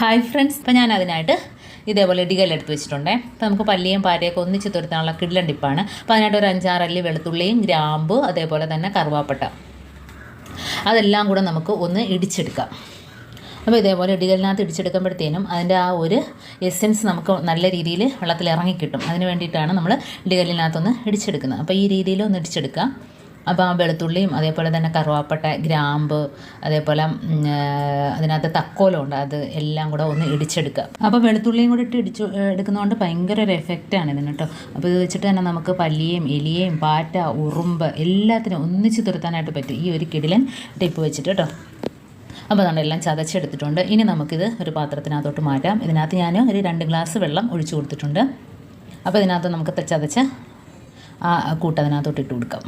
Hi friends ഇപ്പം ഞാൻ അതിനായിട്ട് ഇതേപോലെ ഇടികൽ എടുത്ത് വെച്ചിട്ടുണ്ട്. അപ്പോൾ നമുക്ക് പല്ലിയും പാരയൊക്കെ ഒന്നിച്ച് തുരുത്താനുള്ള കിടിലൻ ടിപ്പാണ്. അപ്പോൾ അതിനായിട്ട് ഒരു അഞ്ചാറല്ലി വെളുത്തുള്ളിയും ഗ്രാമ്പു അതേപോലെ തന്നെ കറുവാപ്പട്ട. അതെല്ലാം കൂടെ നമുക്ക് ഒന്ന് ഇടിച്ചെടുക്കാം. അപ്പോൾ ഇതേപോലെ ഇടികലിനകത്ത് ഇടിച്ചെടുക്കുമ്പോഴത്തേനും അതിന്റെ ആ ഒരു എസെൻസ് നമുക്ക് നല്ല രീതിയിൽ വെള്ളത്തിൽ ഇറങ്ങിക്കിട്ടും അതിന് വേണ്ടിയിട്ടാണ് നമ്മൾ ഇടികല്ലിനകത്തൊന്ന് ഇടിച്ചെടുക്കുന്നത്. അപ്പോൾ ഈ രീതിയിൽ ഒന്ന് ഇടിച്ചെടുക്കാം. അപ്പോൾ ആ വെളുത്തുള്ളിയും അതേപോലെ തന്നെ കറുവാപ്പട്ട ഗ്രാമ്പ് അതേപോലെ അതിനകത്ത് തക്കോലമുണ്ട് അത് എല്ലാം കൂടെ ഒന്ന് ഇടിച്ചെടുക്കുക. അപ്പോൾ വെളുത്തുള്ളിയും കൂടെ ഇട്ട് ഇടിച്ചു എടുക്കുന്നതുകൊണ്ട് ഭയങ്കര ഒരു എഫക്റ്റാണ് ഇതിന് കേട്ടോ. അപ്പോൾ ഇത് വെച്ചിട്ട് തന്നെ നമുക്ക് പല്ലിയേയും എലിയേയും പാറ്റ ഉറുമ്പ് എല്ലാത്തിനും ഒന്നിച്ച് തുരത്താനായിട്ട് പറ്റും. ഈ ഒരു കിടിലൻ ടിപ്പ് വെച്ചിട്ട് കേട്ടോ. അപ്പോൾ അതുകൊണ്ട് എല്ലാം ചതച്ചെടുത്തിട്ടുണ്ട്. ഇനി നമുക്കിത് ഒരു പാത്രത്തിനകത്തോട്ട് മാറ്റാം. ഇതിനകത്ത് ഞാൻ ഒരു രണ്ട് ഗ്ലാസ് വെള്ളം ഒഴിച്ചു കൊടുത്തിട്ടുണ്ട്. അപ്പോൾ ഇതിനകത്ത് നമുക്ക് ചതച്ച് ആ കൂട്ട് അതിനകത്തോട്ട് ഇട്ട് കൊടുക്കാം.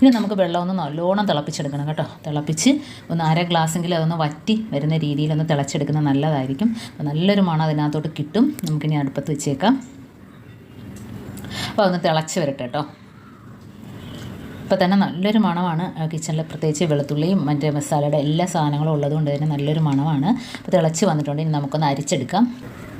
ഇനി നമുക്ക് വെള്ളം ഒന്ന് നല്ലോണം തിളപ്പിച്ചെടുക്കണം കേട്ടോ. തിളപ്പിച്ച് ഒന്ന് അര ഗ്ലാസ്സെങ്കിലും അതൊന്ന് വറ്റി വരുന്ന രീതിയിൽ ഒന്ന് തിളച്ചെടുക്കുന്നത് നല്ലതായിരിക്കും. അപ്പോൾ നല്ലൊരു മണം അതിനകത്തോട്ട് കിട്ടും. നമുക്കിനി അടുപ്പത്ത് വെച്ചേക്കാം. അപ്പോൾ അതൊന്ന് തിളച്ച് വരട്ടെ കേട്ടോ. ഇപ്പോൾ തന്നെ നല്ലൊരു മണമാണ്. കിച്ചണിൽ പ്രത്യേകിച്ച് വെളുത്തുള്ളിയും മറ്റേ മസാലയുടെ എല്ലാ സാധനങ്ങളും ഉള്ളതുകൊണ്ട് തന്നെ നല്ലൊരു മണമാണ്. അപ്പോൾ തിളച്ച് വന്നിട്ടുണ്ട്. ഇനി നമുക്കൊന്ന് അരിച്ചെടുക്കാം.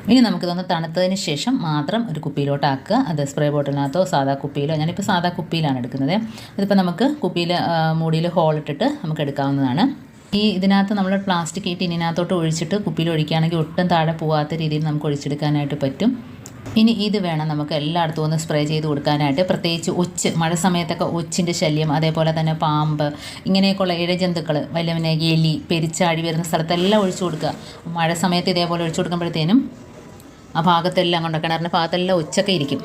ഇനി നമുക്കിതൊന്ന് തണുത്തതിന് ശേഷം മാത്രം ഒരു കുപ്പിയിലോട്ടാക്കുക. അത് സ്പ്രേ ബോട്ടിലിനകത്തോ സാധാ കുപ്പിയിലോ ഞാനിപ്പോൾ സാധാ കുപ്പിയിലാണ് എടുക്കുന്നത്. ഇതിപ്പോൾ നമുക്ക് കുപ്പിയിൽ മൂടിയിൽ ഹോൾ ഇട്ടിട്ട് നമുക്ക് എടുക്കാവുന്നതാണ്. ഈ ഇതിനകത്ത് നമ്മൾ പ്ലാസ്റ്റിക് ഈ ടിന്നിനകത്തോട്ട് ഒഴിച്ചിട്ട് കുപ്പിയിൽ ഒഴിക്കുകയാണെങ്കിൽ ഒട്ടും താഴെ പോകാത്ത രീതിയിൽ നമുക്ക് ഒഴിച്ചെടുക്കാനായിട്ട് പറ്റും. ഇനി ഇത് വേണം നമുക്ക് എല്ലായിടത്തും ഒന്ന് സ്പ്രേ ചെയ്ത് കൊടുക്കാനായിട്ട്. പ്രത്യേകിച്ച് ഒച്ച് മഴ സമയത്തൊക്കെ ഒച്ചിന്റെ ശല്യം അതേപോലെ തന്നെ പാമ്പ് ഇങ്ങനെയൊക്കെയുള്ള ഇഴജന്തുക്കൾ വലിയ എലി പെരിച്ചാഴി വരുന്ന സ്ഥലത്തെല്ലാം ഒഴിച്ചു കൊടുക്കുക. മഴ സമയത്ത് ഇതേപോലെ ഒഴിച്ചു കൊടുക്കുമ്പോഴത്തേനും ആ ഭാഗത്തെല്ലാം കൊണ്ട് കിണറിന്റെ ഭാഗത്തെല്ലാം ഒച്ചൊക്കെ ഇരിക്കും.